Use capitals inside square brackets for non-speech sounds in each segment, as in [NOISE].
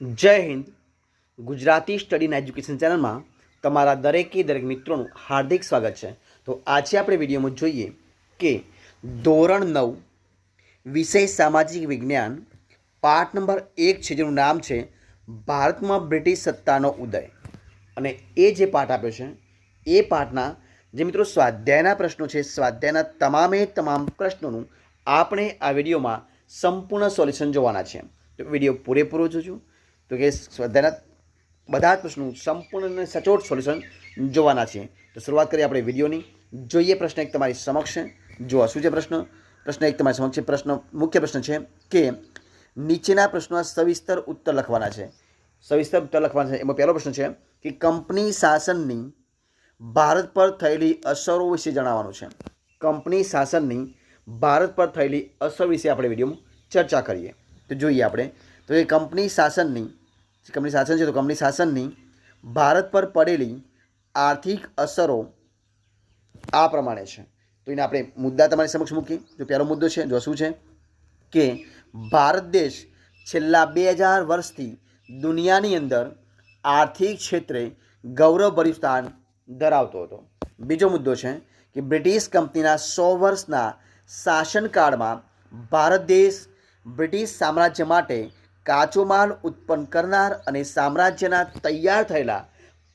જય Hind. Gujarati study and education ચેનલમાં તમારા દરેકે દરેક મિત્રોનું હાર્દિક સ્વાગત છે. તો આજે આપણે વિડીયોમાં જોઈએ કે ધોરણ નવ, વિષય સામાજિક વિજ્ઞાન, પાઠ નંબર એક છે, જેનું નામ છે ભારતમાં બ્રિટિશ સત્તાનો ઉદય. અને એ જે પાઠ આપ્યો છે, એ પાઠના જે મિત્રો સ્વાધ્યાયના પ્રશ્નો છે, સ્વાધ્યાયના તમામે તમામ પ્રશ્નોનું આપણે આ વિડીયોમાં સંપૂર્ણ સોલ્યુશન જોવાના છે. તો વીડિયો પૂરેપૂરો જોજો. તો કે સ્વાધ્યાયના બધા જ પ્રશ્નો સંપૂર્ણ અને સચોટ સોલ્યુશન જોવાના છે. તો શરૂઆત કરીએ આપણે વિડીયોની. જોઈએ પ્રશ્ન એક તમારી સમક્ષ જો શું છે પ્રશ્ન? પ્રશ્ન એક તમારી સમક્ષ પ્રશ્ન, મુખ્ય પ્રશ્ન છે કે નીચેના પ્રશ્નો સવિસ્તર ઉત્તર લખવાના છે. સવિસ્તર ઉત્તર લખવાના છે. એમાં પહેલો પ્રશ્ન છે કે કંપની શાસનની ભારત પર થયેલી અસરો વિશે જણાવવાનું છે. કંપની શાસનની ભારત પર થયેલી અસર વિશે આપણે વિડીયોમાં ચર્ચા કરીએ. તો જોઈએ આપણે તો એ કંપની શાસનની કંપની શાસન છે તો કંપની શાસનની ભારત પર પડેલી આર્થિક અસરો આ પ્રમાણે છે. તો એને આપણે મુદ્દા તમારી સમક્ષ મૂકીએ. જો પહેલો મુદ્દો છે, જો શું છે? કે ભારત દેશ છેલ્લા બે હજાર વર્ષથી દુનિયાની અંદર આર્થિક ક્ષેત્રે ગૌરવભર્યું સ્થાન ધરાવતો હતો. બીજો મુદ્દો છે કે બ્રિટિશ કંપનીના સો વર્ષના શાસનકાળમાં ભારત દેશ બ્રિટિશ સામ્રાજ્ય માટે કાચો માલ ઉત્પન્ન કરનાર અને સામ્રાજ્યના તૈયાર થયેલા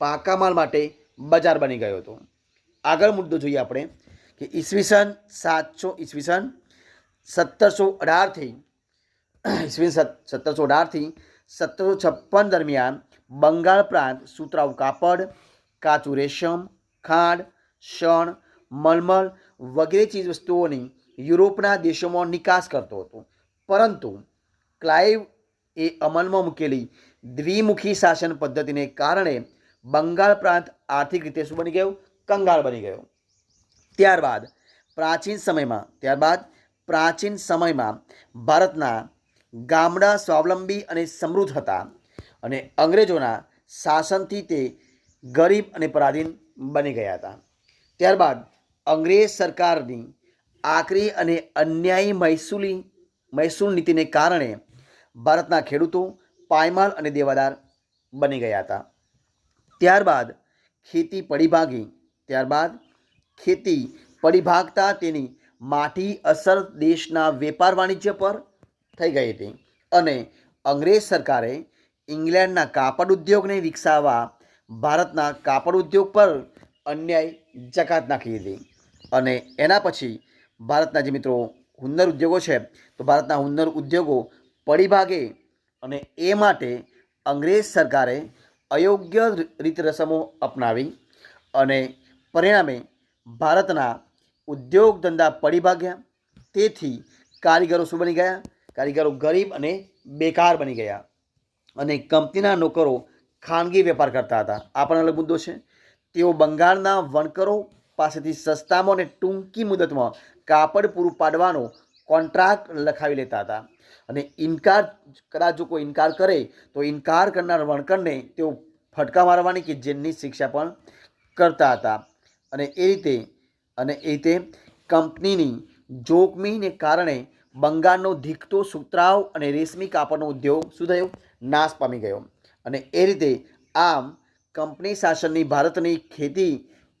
પાકા માલ માટે બજાર બની ગયો હતો. આગળ મુદ્દો જોઈએ આપણે કે ઈસવીસન સાતસો ઈસવીસન સત્તરસો અઢારથી [CLEARS THROAT] ઈસવીસન સત્તરસો અઢારથી સત્તરસો છપ્પન દરમિયાન બંગાળ પ્રાંત સુતરાઉ કાપડ, કાચું રેશમ, ખાંડ, શણ, મલમલ વગેરે ચીજવસ્તુઓની યુરોપના દેશોમાં નિકાસ કરતો હતો. પરંતુ ક્લાઇવ એ અમલમાં મૂકેલી દ્વિમુખી શાસન પદ્ધતિને કારણે બંગાળ પ્રાંત આર્થિક રીતે શું બની ગયું? કંગાળ બની ગયો. ત્યારબાદ પ્રાચીન સમયમાં, ત્યારબાદ પ્રાચીન સમયમાં ભારતના ગામડા સ્વાવલંબી અને સમૃદ્ધ હતા અને અંગ્રેજોના શાસનથી તે ગરીબ અને પરાધીન બની ગયા હતા. ત્યારબાદ અંગ્રેજ સરકારની આકરી અને અન્યાયી મહેસૂલી, મહેસૂલ નીતિને કારણે ભારતના ખેડૂતો પાયમાલ અને દેવાદાર બની ગયા હતા. ત્યારબાદ ખેતી પડી ભાગી. ત્યારબાદ ખેતી પડી ભાગતા તેની માઠી અસર દેશના વેપાર વાણિજ્ય પર થઈ ગઈ હતી અને અંગ્રેજ સરકારે ઇંગ્લેન્ડના કાપડ ઉદ્યોગને વિકસાવવા ભારતના કાપડ ઉદ્યોગ પર અન્યાય જકાત નાખી હતી. અને એના પછી ભારતના જે મિત્રો હુન્નર ઉદ્યોગો છે, તો ભારતના હુન્નર ઉદ્યોગો પડી ભાગે અને એ માટે અંગ્રેજ સરકારે અયોગ્ય રીત રસમો અપનાવી અને પરિણામે ભારતના ઉદ્યોગ ધંધા પડી ભાગ્યા. તેથી કારીગરો શું બની ગયા? કારીગરો ગરીબ અને બેકાર બની ગયા અને કંપનીના નોકરો ખાનગી વેપાર કરતા હતા. આ પણ અલગ મુદ્દો છે. તેઓ બંગાળના વણકરો પાસેથી સસ્તામાં અને ટૂંકી મુદતમાં કાપડ પૂરું પાડવાનો કોન્ટ્રાક્ટ લખાવી લેતા હતા. અને ઇનકાર કદાચ જો કોઈ ઇનકાર કરે, તો ઇનકાર કરનાર વણકરને તેઓ ફટકા મારવાની કે જેલની શિક્ષા પણ કરતા હતા. અને એ રીતે, અને એ રીતે કંપનીની જોખમીને કારણે બંગાળનો ધીકતો સુતરાવ અને રેશમી કાપડનો ઉદ્યોગ શું થયો નાશ પામી ગયો. અને એ રીતે આમ કંપની શાસનની ભારતની ખેતી,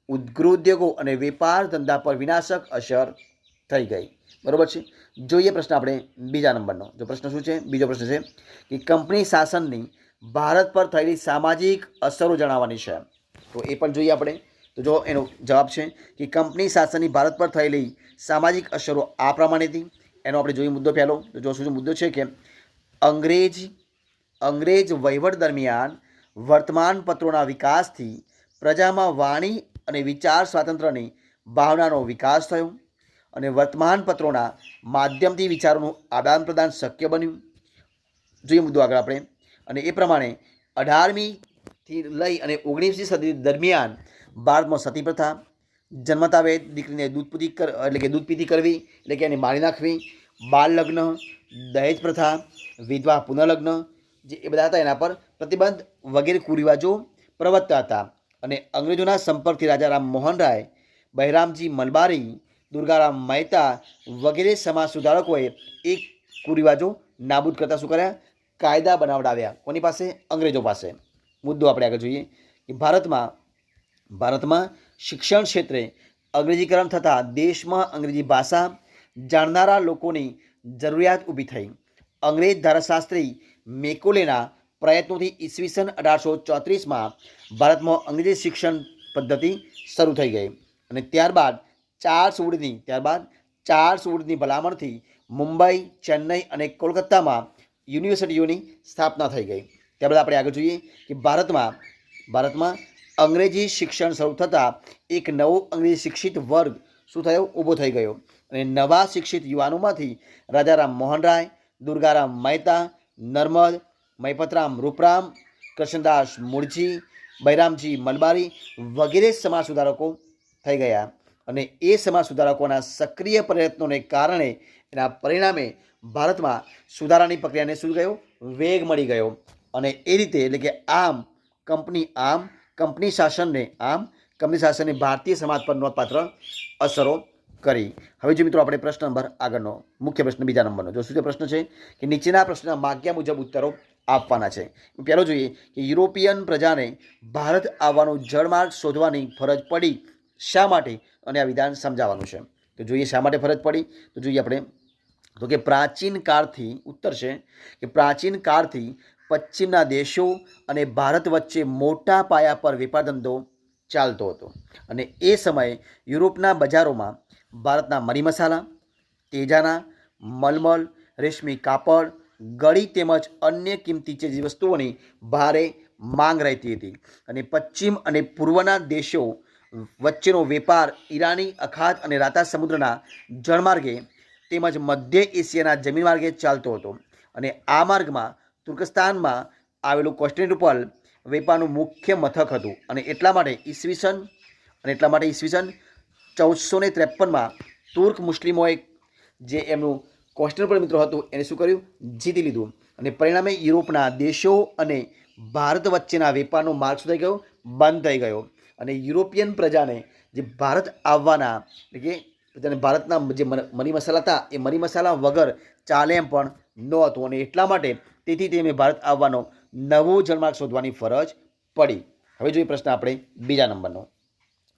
ઉદ્યોગો અને વેપાર ધંધા પર વિનાશક અસર થઈ ગઈ. બરોબર છે? જોઈએ પ્રશ્ન આપણે બીજા નંબરનો. જો પ્રશ્ન શું છે? બીજો પ્રશ્ન છે કે કંપની શાસનની ભારત પર થયેલી સામાજિક અસરો જણાવવાની છે. તો એ પણ જોઈએ આપણે. તો જો એનો જવાબ છે કે કંપની શાસનની ભારત પર થયેલી સામાજિક અસરો આ પ્રમાણે હતી એનો આપણે જોઈએ મુદ્દો પહેલો. તો જો શું મુદ્દો છે કે અંગ્રેજ અંગ્રેજ વહીવટ દરમિયાન વર્તમાનપત્રોના વિકાસથી પ્રજામાં વાણી અને વિચાર સ્વાતંત્ર્યની ભાવનાનો વિકાસ થયો. અને વર્તમાનપત્રોના માધ્યમથી વિચારોનું આદાન પ્રદાન શક્ય બન્યું. જોઈએ મુદ્દો આગળ આપણે. અને એ પ્રમાણે અઢારમીથી લઈ અને ઓગણીસમી સદી દરમિયાન ભારતમાં સતી પ્રથા જન્મતા વેદ દીકરીને દૂધપૂતી કર, એટલે કે દૂધપીતી કરવી, એટલે કે એને મારી નાખવી બાળ લગ્ન દહેજ પ્રથા, વિધવા પુનઃલગ્ન, જે એ બધા હતા એના પર પ્રતિબંધ વગેરે કુરિવાજો પ્રવર્તતા હતા. અને અંગ્રેજોના સંપર્કથી રાજા રામ મોહન રાય બહેરામજી મલબારી દુર્ગારામ મહેતા વગેરે સમાજ સુધારકોએ એક કુરિવાજો નાબૂદ કરતા શું કર્યા? કાયદા બનાવડાવ્યા. કોની પાસે? અંગ્રેજો પાસે. મુદ્દો આપણે આગળ જોઈએ કે ભારતમાં ભારતમાં શિક્ષણ ક્ષેત્રે અંગ્રેજીકરણ થતાં દેશમાં અંગ્રેજી ભાષા જાણનારા લોકોની જરૂરિયાત ઊભી થઈ. અંગ્રેજ ધારાશાસ્ત્રી મેકોલેના પ્રયત્નોથી ઈસવીસન અઢારસો ચોત્રીસમાં ભારતમાં અંગ્રેજી શિક્ષણ પદ્ધતિ શરૂ થઈ ગઈ અને ત્યારબાદ ચાર સુવડની ત્યારબાદ ચાર સુવડની ભલામણથી મુંબઈ, ચેન્નઈ અને કોલકાતામાં યુનિવર્સિટીઓની સ્થાપના થઈ ગઈ. ત્યારબાદ આપણે આગળ જોઈએ કે ભારતમાં ભારતમાં અંગ્રેજી શિક્ષણ શરૂ થતાં એક નવો અંગ્રેજી શિક્ષિત વર્ગ શું થયો? ઊભો થઈ ગયો. અને નવા શિક્ષિત યુવાનોમાંથી રાજારામ મોહનરાય, દુર્ગારામ મહેતા, નર્મદ મહિપતરામ રૂપરામ, કૃષ્ણદાસ મૂળજી બૈરામજી મલબારી વગેરે સમાજ સુધારકો થઈ ગયા. અને એ સમાજ સુધારકોના સક્રિય પ્રયત્નોને કારણે એના પરિણામે ભારતમાં સુધારાની પ્રક્રિયાને શું ગયો? વેગ મળી ગયો. અને એ રીતે એટલે કે આમ કંપની આમ, કંપની શાસનને આમ, કંપની શાસનની ભારતીય સમાજ પર નોંધપાત્ર અસરો કરી. હવે જો મિત્રો આપણે પ્રશ્ન નંબર આગળનો, મુખ્ય પ્રશ્ન બીજા નંબરનો. જો શું પ્રશ્ન છે? કે નીચેના પ્રશ્નના માગ્યા મુજબ ઉત્તરો આપવાના છે. પહેલો જોઈએ કે યુરોપિયન પ્રજાને ભારત આવવાનું જળમાર્ગ શોધવાની ફરજ પડી શા માટે અને આ વિધાન સમજાવવાનું છે? તો જોઈએ શા માટે ફરજ પડી? તો જોઈએ આપણે, તો કે પ્રાચીન કાળથી, ઉત્તર છે, કે પ્રાચીન કાળથી પશ્ચિમના દેશો અને ભારત વચ્ચે મોટા પાયા પર વેપાર ધંધો ચાલતો હતો. અને એ સમયે યુરોપના બજારોમાં ભારતના મરી મસાલા, તેજાના મલમલ, રેશમી કાપડ, ગળી તેમજ અન્ય કિંમતી ચીજ વસ્તુઓની ભારે માંગ રહેતી હતી. અને પશ્ચિમ અને પૂર્વના દેશો વચ્ચેનો વેપાર ઈરાની અખાત અને રાતા સમુદ્રના જળમાર્ગે તેમજ મધ્ય એશિયાના જમીન માર્ગે ચાલતો હતો અને આ માર્ગમાં તુર્કસ્તાનમાં આવેલું કોન્સ્ટેન્ટિનોપલ વેપારનું મુખ્ય મથક હતું અને એટલા માટે ઈસવીસન અને એટલા માટે ઈસવીસન ચૌદસો ને ત્રેપનમાં તુર્ક મુસ્લિમોએ જે એમનું કોન્સ્ટેન્ટિનોપલ મિત્રો હતું એને શું કર્યું? જીતી લીધું. અને પરિણામે યુરોપના દેશો અને ભારત વચ્ચેના વેપારનો માર્ગ શું થઈ ગયો, બંધ થઈ ગયો. અને યુરોપિયન પ્રજાને જે ભારત આવવાના, એટલે કે તેને ભારતના જે મર- મસાલા હતા, એ મરી મસાલા વગર ચાલે એમ પણ નહોતું અને એટલા માટે તેથી તેમને ભારત આવવાનો નવો જળમાર્ગ શોધવાની ફરજ પડી. હવે જોઈએ પ્રશ્ન આપણે બીજા નંબરનો.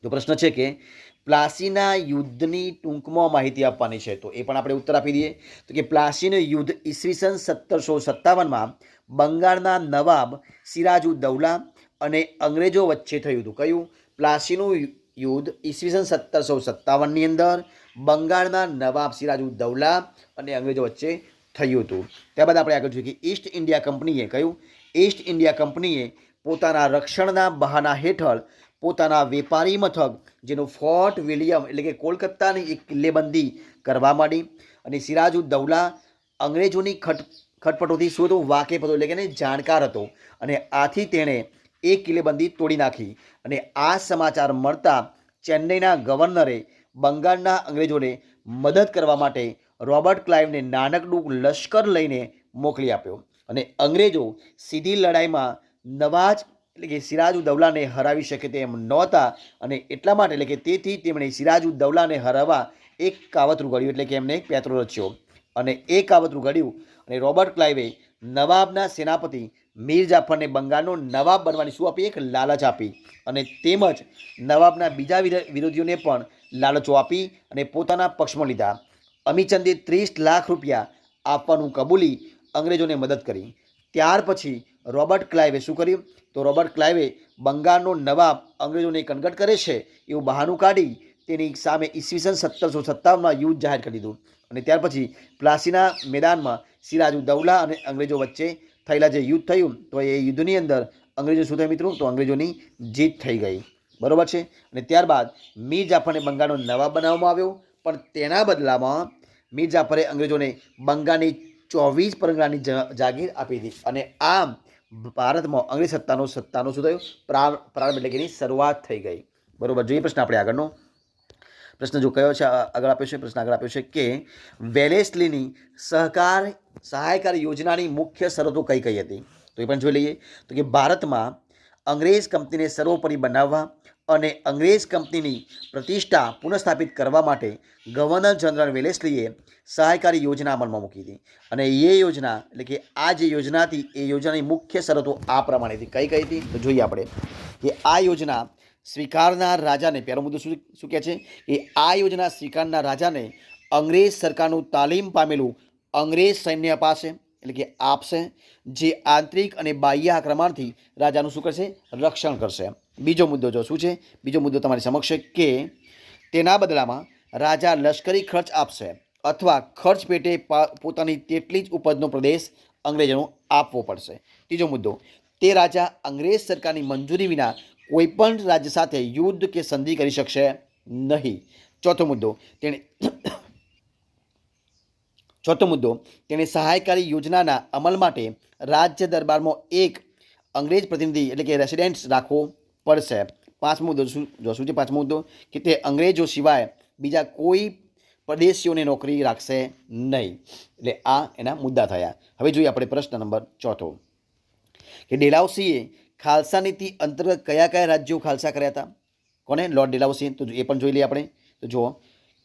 તો પ્રશ્ન છે કે, પ્લાસીના યુદ્ધની ટૂંકમાં માહિતી આપવાની છે. તો એ પણ આપણે ઉત્તર આપી દઈએ. તો કે પ્લાસીનું યુદ્ધ ઈસવીસન સત્તરસો સત્તાવનમાં બંગાળના નવાબ સિરાજુદ્દૌલા અને અંગ્રેજો વચ્ચે થયું હતું. કયું? પ્લાસીનું યુદ્ધ ઈસવીસન સત્તરસો સત્તાવનની અંદર બંગાળના નવાબ સિરાજુદ્દૌલા અને અંગ્રેજો વચ્ચે થયું હતું. ત્યારબાદ આપણે આગળ જોઈએ કે ઈસ્ટ ઇન્ડિયા કંપનીએ કહ્યું ઈસ્ટ ઇન્ડિયા કંપનીએ પોતાના રક્ષણના બહાના હેઠળ પોતાના વેપારી મથક, જેનું ફોર્ટ વિલિયમ એટલે કે કોલકાતાની એક કિલ્લેબંધી કરવા માંડી અને સિરાજુદ્દૌલા અંગ્રેજોની ખટ, ખટપટોથી શું હતું? વાકેફ હતો એટલે કે જાણકાર હતો. અને આથી તેણે એ કિલ્લેબંધી તોડી નાખી અને આ સમાચાર મળતા ચેન્નઈના ગવર્નરે બંગાળના અંગ્રેજોને મદદ કરવા માટે રોબર્ટ ક્લાઇવને નાનકડું લશ્કર લઈને મોકલી આપ્યો. અને અંગ્રેજો સીધી લડાઈમાં નવાજ એટલે કે સિરાજુદ્દૌલાને હરાવી શકે તેમ નહોતા અને એટલા માટે એટલે કે તેથી તેમણે સિરાજુદ્દૌલાને હરાવવા એક કાવતરું ઘડ્યું એટલે કે એમને એક પેત્રો રચ્યો. અને એ કાવતરું ઘડ્યું અને રોબર્ટ ક્લાઇવે નવાબના સેનાપતિ મીર જાફરને બંગાળનો નવાબ બનવાની શું આપી? એક લાલચ આપી. અને તેમજ નવાબના બીજા વિરો- વિરોધીઓને પણ લાલચો આપી અને પોતાના પક્ષમાં લીધા. અમીચંદે ત્રીસ લાખ રૂપિયા આપવાનું કબૂલી અંગ્રેજોને મદદ કરી. ત્યાર પછી રોબર્ટ ક્લાઇવે શું કર્યું? તો રોબર્ટ ક્લાઇવે બંગાળનો નવાબ અંગ્રેજોને કનગટ કરે છે એવું બહાનું કાઢી તેની સામે ઈસવીસન સત્તરસો સત્તાવનમાં યુદ્ધ જાહેર કરી દીધું. અને ત્યાર પછી પ્લાસીના મેદાનમાં સિરાજુદ્દૌલા અને અંગ્રેજો વચ્ચે થયેલા જે યુદ્ધ થયું, તો એ યુદ્ધની અંદર અંગ્રેજો શું થયા મિત્રો? તો અંગ્રેજોની જીત થઈ ગઈ. બરોબર છે? અને ત્યારબાદ મીર જાફરને બંગાળનો નવાબ બનાવવામાં આવ્યો. પણ તેના બદલામાં મીર જાફરે અંગ્રેજોને બંગાળની ચોવીસ પરંગણાની જાગીર આપી હતી અને આમ ભારતમાં અંગ્રેજ સત્તાનો સત્તાનો શું થયું? પ્રાણ પ્રારંભ એટલે કે શરૂઆત થઈ ગઈ. બરોબર? જોઈએ પ્રશ્ન આપણે આગળનો. પ્રશ્ન જો કયો છે આગળ આપ્યો છે, પ્રશ્ન આગળ આપ્યો છે કે વેલેસ્લીની સહકાર સહાયકારી યોજનાની મુખ્ય શરતો કઈ કઈ હતી? તો એ પણ જોઈ લઈએ. તો કે ભારતમાં અંગ્રેજ કંપનીને સર્વોપરી બનાવવા અને અંગ્રેજ કંપનીની પ્રતિષ્ઠા પુનઃસ્થાપિત કરવા માટે ગવર્નર જનરલ વેલેસ્લીએ સહાયકારી યોજના અમલમાં મૂકી હતી. અને એ યોજના, એટલે કે આ જે યોજના હતી, એ યોજનાની મુખ્ય શરતો આ પ્રમાણે હતી કઈ કઈ હતી? તો જોઈએ આપણે કે આ યોજના સ્વીકારનાર રાજાને, પહેલો મુદ્દો શું શું કહે છે? કે આ યોજના સ્વીકારનાર રાજાને અંગ્રેજ સરકારનું તાલીમ પામેલું અંગ્રેજ સૈન્ય પાસે એટલે કે આપશે, જે આંતરિક અને બાહ્ય આક્રમણથી રાજાનું શું કરશે? રક્ષણ કરશે. બીજો મુદ્દો જો શું છે? બીજો મુદ્દો તમારી સમક્ષ કે તેના બદલામાં રાજા લશ્કરી ખર્ચ આપશે અથવા ખર્ચ પેટે પોતાની તેટલી જ ઉપજનો પ્રદેશ અંગ્રેજોનો આપવો પડશે. ત્રીજો મુદ્દો, તે રાજા અંગ્રેજ સરકારની મંજૂરી વિના કોઈપણ રાજ્ય સાથે યુદ્ધ કે સંધિ કરી શકશે નહીં. ચોથો મુદ્દો, તેણે ચોથો મુદ્દો, તેણે સહાયકારી યોજનાના અમલ માટે રાજ્ય દરબારમાં એક અંગ્રેજ પ્રતિનિધિ એટલે કે રેસિડેન્ટ્સ રાખવો પડશે. પાંચમો મુદ્દો, શું જોશું છે પાંચમો મુદ્દો? કે તે અંગ્રેજો સિવાય બીજા કોઈ પરદેશીઓને નોકરી રાખશે નહીં. એટલે આ એના મુદ્દા થયા. હવે જોઈએ આપણે પ્રશ્ન નંબર ચોથો. કે ડેલાઉસીએ ખાલસા નીતિ અંતર્ગત કયા કયા રાજ્યો ખાલસા કર્યા હતા? કોને લોર્ડ ડેલાઉસી તો એ પણ જોઈ લઈએ આપણે. તો જુઓ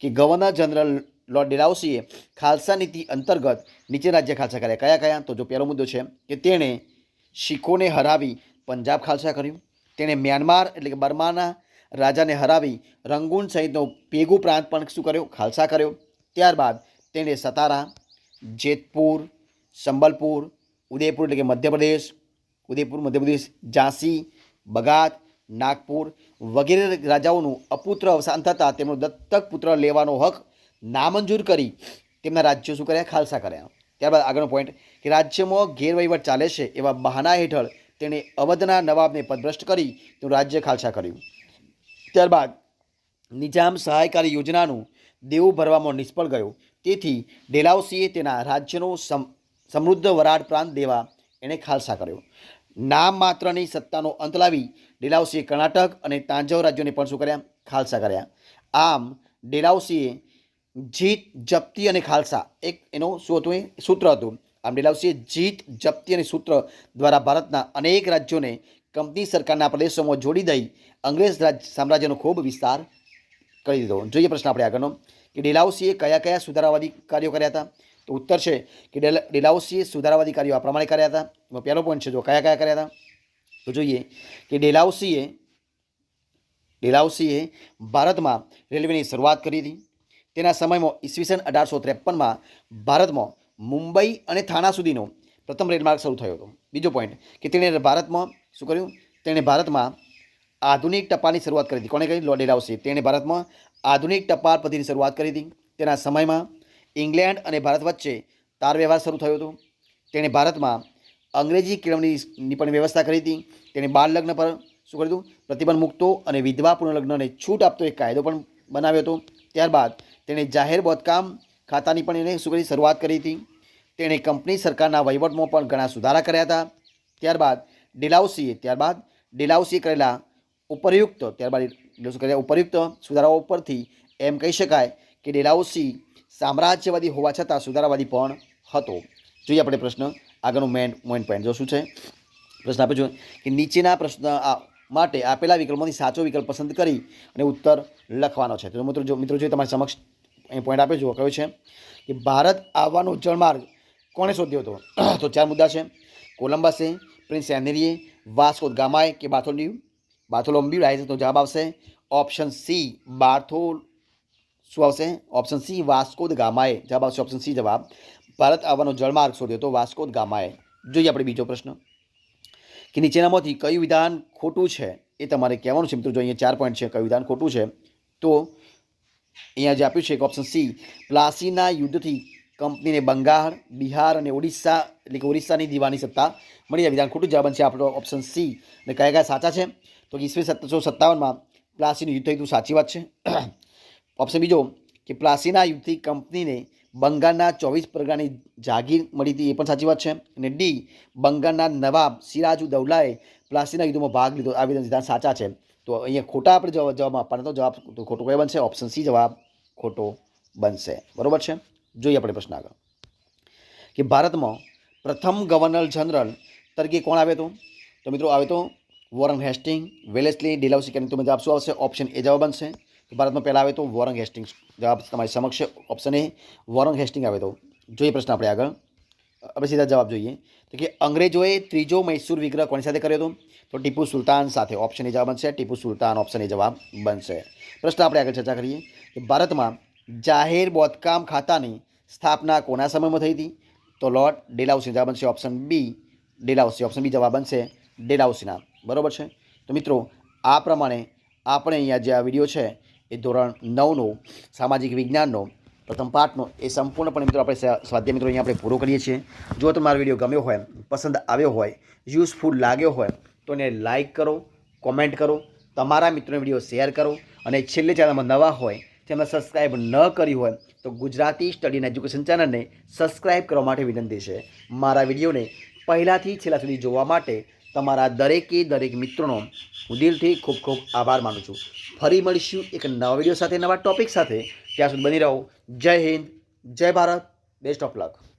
કે ગવર્નર જનરલ લોર્ડ ડેલાઉસીએ ખાલસા નીતિ અંતર્ગત નીચે રાજ્ય ખાલસા કર્યા. કયા કયા? તો જો પહેલો મુદ્દો છે કે તેણે શીખોને હરાવી પંજાબ ખાલસા કર્યું. તેણે મ્યાનમાર એટલે કે બર્માના રાજાને હરાવી રંગૂન સહિતનો પેગુ પ્રાંત પણ શું કર્યો? ખાલસા કર્યો. ત્યારબાદ તેણે સતારા, જેતપુર, સંબલપુર, ઉદયપુર એટલે કે મધ્યપ્રદેશ ઉદયપુર, મધ્યપ્રદેશ, ઝાંસી બગાત નાગપુર વગેરે રાજાઓનું અપુત્ર અવસાન થતાં તેમનો દત્તક પુત્ર લેવાનો હક નામંજૂર કરી તેમના રાજ્યો શું કર્યા? ખાલસા કર્યા. ત્યારબાદ આગળનો પોઈન્ટ કે રાજ્યમાં ગેરવહીવટ ચાલે છે એવા બહાના હેઠળ તેણે અવધના નવાબને પદભ્રષ્ટ કરી તેનું રાજ્ય ખાલસા કર્યું. ત્યારબાદ નિજામ સહાયકારી યોજનાનું દેવું ભરવામાં નિષ્ફળ ગયો. તેથી ડેલાઉસીએ તેના રાજ્યનો સમ, સમૃદ્ધ વરાળ પ્રાંત દેવા એણે ખાલસા કર્યો. નામ માત્રની સત્તાનો અંત લાવી ડેલાઉસીએ કર્ણાટક અને તાંજવ રાજ્યોને પણ શું કર્યા? ખાલસા કર્યા. આમ, ડેલાઉસીએ જીત, જપ્તી અને ખાલસા, એક એનો શું હતું એ? સૂત્ર હતું. આમ, ડેલાઉસીએ જીત, જપ્તી અને સૂત્ર દ્વારા ભારતના અનેક રાજ્યોને કંપની સરકારના પ્રદેશોમાં જોડી દઈ અંગ્રેજ રાજ સામ્રાજ્યનો ખૂબ વિસ્તાર કરી દીધો. જોઈએ પ્રશ્ન આપણે આગળનો, કે ડેલાઉસીએ કયા કયા સુધારાવાદી કાર્યો કર્યા હતા? તો ઉત્તર છે કે ડેલા, ડેલાઉસીએ સુધારાવાદી કાર્યો આ પ્રમાણે કર્યા હતા. એમાં પહેલો પોઈન્ટ છે, જો કયા કયા કર્યા હતા? તો જોઈએ કે ડેલાઉસીએ ડેલાઉસીએ ભારતમાં રેલવેની શરૂઆત કરી હતી. તેના સમયમાં ઈસવીસન અઢારસો ત્રેપનમાં ભારતમાં મુંબઈ અને થાણા સુધીનો પ્રથમ રેલમાર્ગ શરૂ થયો હતો. બીજો પોઈન્ટ કે તેણે ભારતમાં શું કર્યું? તેણે ભારતમાં આધુનિક ટપાલની શરૂઆત કરી હતી. કોણે કરી લો ડેલાઉસી તેણે ભારતમાં આધુનિક ટપાલ પદ્ધતિની શરૂઆત કરી હતી. તેના સમયમાં ઇંગ્લેન્ડ અને ભારત વચ્ચે તાર વ્યવહાર શરૂ થયો હતો. તેણે ભારતમાં અંગ્રેજી કેળવણીની પણ વ્યવસ્થા કરી હતી. તેણે બાળ લગ્ન પર શું કર્યું હતું? પ્રતિબંધ મૂકતો અને વિધવા પુનર્લગ્નને છૂટ આપતો એક કાયદો પણ બનાવ્યો હતો. ત્યારબાદ તેણે જાહેર બોધકામ ખાતાની પણ એને શું કરી? શરૂઆત કરી હતી. તેણે કંપની સરકારના વહીવટમાં પણ ઘણા સુધારા કર્યા હતા. ત્યારબાદ ડેલાઉસીએ ત્યારબાદ ડેલાઉસીએ કરેલા ઉપરયુક્ત, ત્યારબાદ કરેલા ઉપરયુક્ત સુધારાઓ ઉપરથી એમ કહી શકાય કે ડેલાઉસી સામ્રાજ્યવાદી હોવા છતાં સુધારાવાદી પણ હતો. જોઈએ આપણે પ્રશ્ન. આગળનું મેન મોઇન પોઈન્ટ જો શું છે? પ્રશ્ન આપે છે કે નીચેના પ્રશ્ન માટે આપેલા વિકલ્પોમાંથી સાચો વિકલ્પ પસંદ કરી અને ઉત્તર લખવાનો છે. તો મિત્રો જો મિત્રો જોઈએ તમારી સમક્ષ અહીં પોઈન્ટ આપે જો કયો છે? કે ભારત આવવાનો જળમાર્ગ કોણે શોધ્યો હતો? [CLEARS THROAT] તો ચાર મુદ્દા છે. કોલંબસે પ્રિન્સ એનેરીએ, વાસ્કો ગામાએ કે બાથોલ્યુ બાથોલોમ્બ્યુ રાઈઝ તો જવાબ આવશે. ઓપ્શન સી બાથોલ શું આવશે? ઓપ્શન સી વાસ્કોદ ગામાએ. જવાબ આવશે ઓપ્શન સી જવાબ. ભારત આવવાનો જળમાર્ગ શોધ્યો તો વાસ્કોદ ગામાએ. જોઈએ આપણે બીજો પ્રશ્ન. કે નીચેનામાંથી કયું વિધાન ખોટું છે એ તમારે કહેવાનું છે મિત્રો. જો અહીંયા ચાર પોઈન્ટ છે, કયું વિધાન ખોટું છે, તો અહીંયા જે આપ્યું છે કે ઓપ્શન સી પ્લાસીના યુદ્ધથી કંપનીને બંગાળ, બિહાર અને ઓડિશા, એટલે કે ઓરિસ્સાની દીવાની સત્તા મળી. જાય વિધાન ખોટું જવાબ છે આપણો ઓપ્શન સી અને કયા કયા સાચા છે? તો ઈસવી સત્તરસો સત્તાવનમાં પ્લાસીનું યુદ્ધ થયું સાચી વાત છે. ઓપ્શન બીજો કે પ્લાસીના યુદ્ધથી કંપનીને બંગાળના ચોવીસ પ્રકારની જાગીર મળી હતી, એ પણ સાચી વાત છે. અને ડી બંગાળના નવાબ સિરાજુ દૌલાએ પ્લાસીના યુદ્ધમાં ભાગ લીધો. આ વિધાન વિધાન સાચા છે. તો અહીંયા ખોટા આપણે જવાબ જવાબ આપવાના તો જવાબ ખોટો કયો બનશે? ઓપ્શન સી જવાબ ખોટો બનશે. બરાબર છે? જોઈએ આપણે પ્રશ્ન આગળ. કે ભારતમાં પ્રથમ ગવર્નર જનરલ તરીકે કોણ આવ્યો હતો તો મિત્રો આવ્યો તો વોરન હેસ્ટિંગ, વેલેસલી ડિલાઉસી કરીને તમે જવાબ શું આવશે ઓપ્શન એ જવાબ બનશે. તો ભારતમાં પહેલાં આવે તો વોરંગ હેસ્ટિંગ જવાબ તમારી સમક્ષ ઓપ્શન એ વોરંગ હેસ્ટિંગ આવે તો. જોઈએ પ્રશ્ન આપણે આગળ. હવે સીધા જવાબ જોઈએ. તો કે અંગ્રેજોએ ત્રીજો મૈસૂર વિગ્રહ કોની સાથે કર્યો હતો? તો ટીપુ સુલતાન સાથે ઓપ્શન એ જવાબ બનશે. ટીપુ સુલતાન ઓપ્શન એ જવાબ બનશે. પ્રશ્ન આપણે આગળ ચર્ચા કરીએ. કે ભારતમાં જાહેર બોધકામ ખાતાની સ્થાપના કોના સમયમાં થઈ હતી? તો લોર્ડ ડેલાઉસી જવાબ બનશે. Option B Dalhousie. Option B જવાબ બનશે ડેલાઉસીના. બરાબર છે? તો મિત્રો, આ પ્રમાણે આપણે અહીંયા જે આ વીડિયો છે એ ધોરણ નવનો સામાજિક વિજ્ઞાનનો પ્રથમ પાઠનો એ સંપૂર્ણપણે મિત્રો આપણે સ્વા- સ્વાધ્યાય મિત્રો અહીંયા આપણે પૂરો કરીએ છીએ. જો તમારો વીડિયો ગમ્યો હોય, પસંદ આવ્યો હોય, યુઝફુલ લાગ્યો હોય, તો એને લાઇક કરો, કોમેન્ટ કરો, તમારા મિત્રોને વીડિયો શેર કરો અને છેલ્લે ચેનલમાં નવા હોય તેમને સબસ્ક્રાઈબ ન કરી હોય, તો ગુજરાતી સ્ટડી એન્ડ એજ્યુકેશન ચેનલને સબસ્ક્રાઈબ કરવા માટે વિનંતી છે. મારા વિડીયોને પહેલાંથી છેલ્લા સુધી જોવા માટે તમારા દરેકે દરેક મિત્રોનો હું દિલથી ખૂબ ખૂબ આભાર માનું છું. ફરી મળીશું એક નવા વીડિયો સાથે, નવા ટોપિક સાથે. ત્યાં સુધી બની રહો. જય હિન્દ, જય ભારત બેસ્ટ ઓફ લક